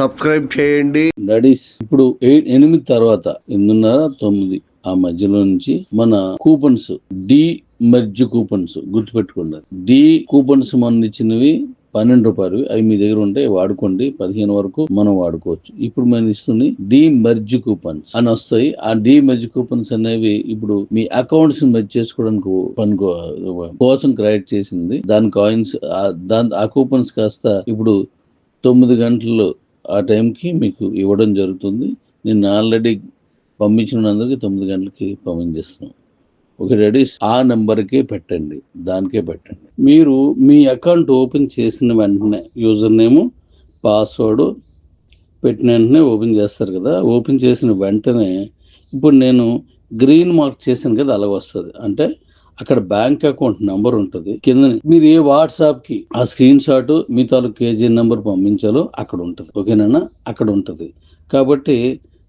Subscribe చేయండి. Daddy's ఇప్పుడు eight ఎనిమిది తర్వాత ఎనిమిదిన్నర తొమ్మిది. ఆ మధ్యలో నుంచి మన కూపన్స్ డి మెర్జ్ కూపన్స్ గుర్తుపెట్టుకోండి. డి కూపన్స్ మన ఇచ్చినవి పన్నెండు రూపాయలు. అవి మీ దగ్గర ఉంటే వాడుకోండి. పదిహేను వరకు మనం వాడుకోవచ్చు. ఇప్పుడు మనం ఇస్తుంది డి మెర్జ్ కూపన్స్ అని వస్తాయి. ఆ డి మెర్జ్ కూపన్స్ అనేవి ఇప్పుడు మీ అకౌంట్స్ మెర్జ్ చేసుకోవడానికి పనుకో కోసం క్రియేట్ చేసింది. దాని కాయిన్స్ దాని ఆ కూపన్స్ కాస్త ఇప్పుడు తొమ్మిది గంటలు ఆ టైంకి మీకు ఇవ్వడం జరుగుతుంది. నేను ఆల్రెడీ పంపించినందుకు తొమ్మిది గంటలకి పంపించేస్తున్నాం. ఓకే రెడీ ఆ నెంబర్కే పెట్టండి దానికే పెట్టండి. మీరు మీ అకౌంట్ ఓపెన్ చేసిన వెంటనే యూజర్ నేమ్ పాస్వర్డ్ పెట్టిన వెంటనే ఓపెన్ చేస్తారు కదా. ఓపెన్ చేసిన వెంటనే ఇప్పుడు నేను గ్రీన్ మార్క్ చేశాను కదా అలాగ వస్తుంది. అంటే అక్కడ బ్యాంక్ అకౌంట్ నెంబర్ ఉంటుంది. కింద మీరు ఏ వాట్సాప్కి ఆ స్క్రీన్ షాట్ మీ తాలూకు కేజీ నెంబర్ పంపించాలో అక్కడ ఉంటుంది. ఓకేనా అక్కడ ఉంటుంది. కాబట్టి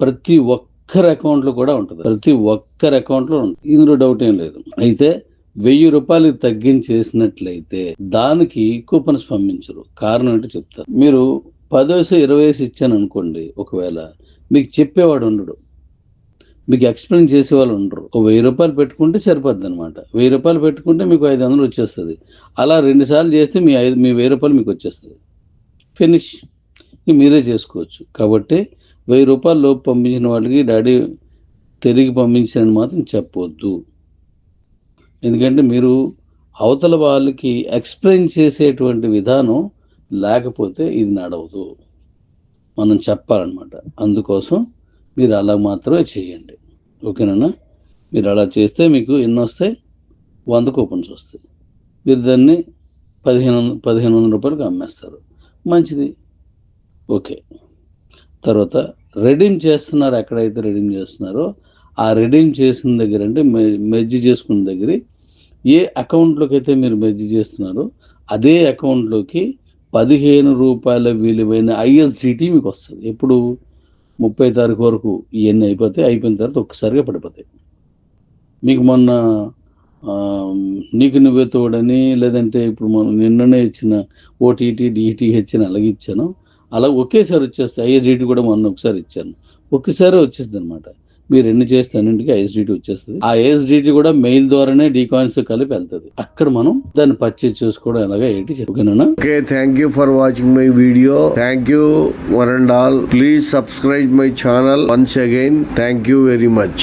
ప్రతి ఒక్కరి అకౌంట్లో కూడా ఉంటుంది. ప్రతి ఒక్కరి అకౌంట్లో ఉంటుంది. ఇందులో డౌట్ ఏం లేదు. అయితే వెయ్యి రూపాయలు తగ్గించేసినట్లయితే దానికి కూపన్స్ పంపించరు. కారణం ఏంటో చెప్తారు మీరు పదేసి ఇరవై వేసి ఇచ్చాను అనుకోండి ఒకవేళ మీకు చెప్పేవాడు ఉండడు. మీకు ఎక్స్ప్లెయిన్ చేసే వాళ్ళు ఉండరు. ఒక వెయ్యి రూపాయలు పెట్టుకుంటే సరిపోద్ది అనమాట వెయ్యి రూపాయలు పెట్టుకుంటే మీకు ఐదు వందలు వచ్చేస్తుంది. అలా రెండు సార్లు చేస్తే మీ ఐదు మీ వెయ్యి రూపాయలు మీకు వచ్చేస్తుంది. ఫినిష్ మీరే చేసుకోవచ్చు. కాబట్టి వెయ్యి రూపాయలు లోపు పంపించిన వాళ్ళకి డాడీ తిరిగి పంపించారని మాత్రం చెప్పొద్దు. ఎందుకంటే మీరు అవతల వాళ్ళకి ఎక్స్ప్లెయిన్ చేసేటువంటి విధానం లేకపోతే ఇది నడవదు. మనం చెప్పాలన్నమాట. అందుకోసం మీరు అలా మాత్రమే చేయండి. ఓకేనా? మీరు అలా చేస్తే మీకు ఎన్ని వస్తాయి? వంద కూపన్స్ వస్తాయి. మీరు దాన్ని పదిహేను వంద పదిహేను వందల రూపాయలకి అమ్మేస్తారు. మంచిది. ఓకే. తర్వాత రెడీమ్ చేస్తున్నారు. ఎక్కడైతే రెడీమ్ చేస్తున్నారో ఆ రెడీమ్ చేసిన దగ్గర అంటే మెర్జ్ చేసుకున్న దగ్గర ఏ అకౌంట్లోకి అయితే మీరు మెర్జ్ చేస్తున్నారో అదే అకౌంట్లోకి పదిహేను రూపాయల విలువైన ఐఎస్డిటి మీకు వస్తుంది. ఎప్పుడు? ముప్పై తారీఖు వరకు ఇవన్నీ అయిపోతాయి అయిపోయిన తర్వాత ఒక్కసారిగా పడిపోతాయి. మీకు మొన్న నీకు నువ్వే తోడని లేదంటే ఇప్పుడు మనం నిన్ననే ఇచ్చిన ఓటీటీ డిటిహెచ్ అని అలాగే ఇచ్చాను. అలా ఒకేసారి వచ్చేస్తాయి ఐఎస్డిటి కూడా మొన్న ఒకసారి ఇచ్చాను. ఒక్కసారి వచ్చేస్తుంది అనమాట మీరు ఎన్ని చేస్తే అన్నింటికి ఐఎస్డిటి వచ్చేస్తుంది. ఆ ఐఎస్డిటి కూడా మెయిల్ ద్వారానే డీకాయిన్స్తో కలిపి వెళ్తుంది. అక్కడ మనం దాన్ని పర్చేజ్ చేసుకోవడం ఎలాగా ఏంటి చెప్పగలనా okay thank you for watching my video thank you one and all please subscribe my channel once again thank you very much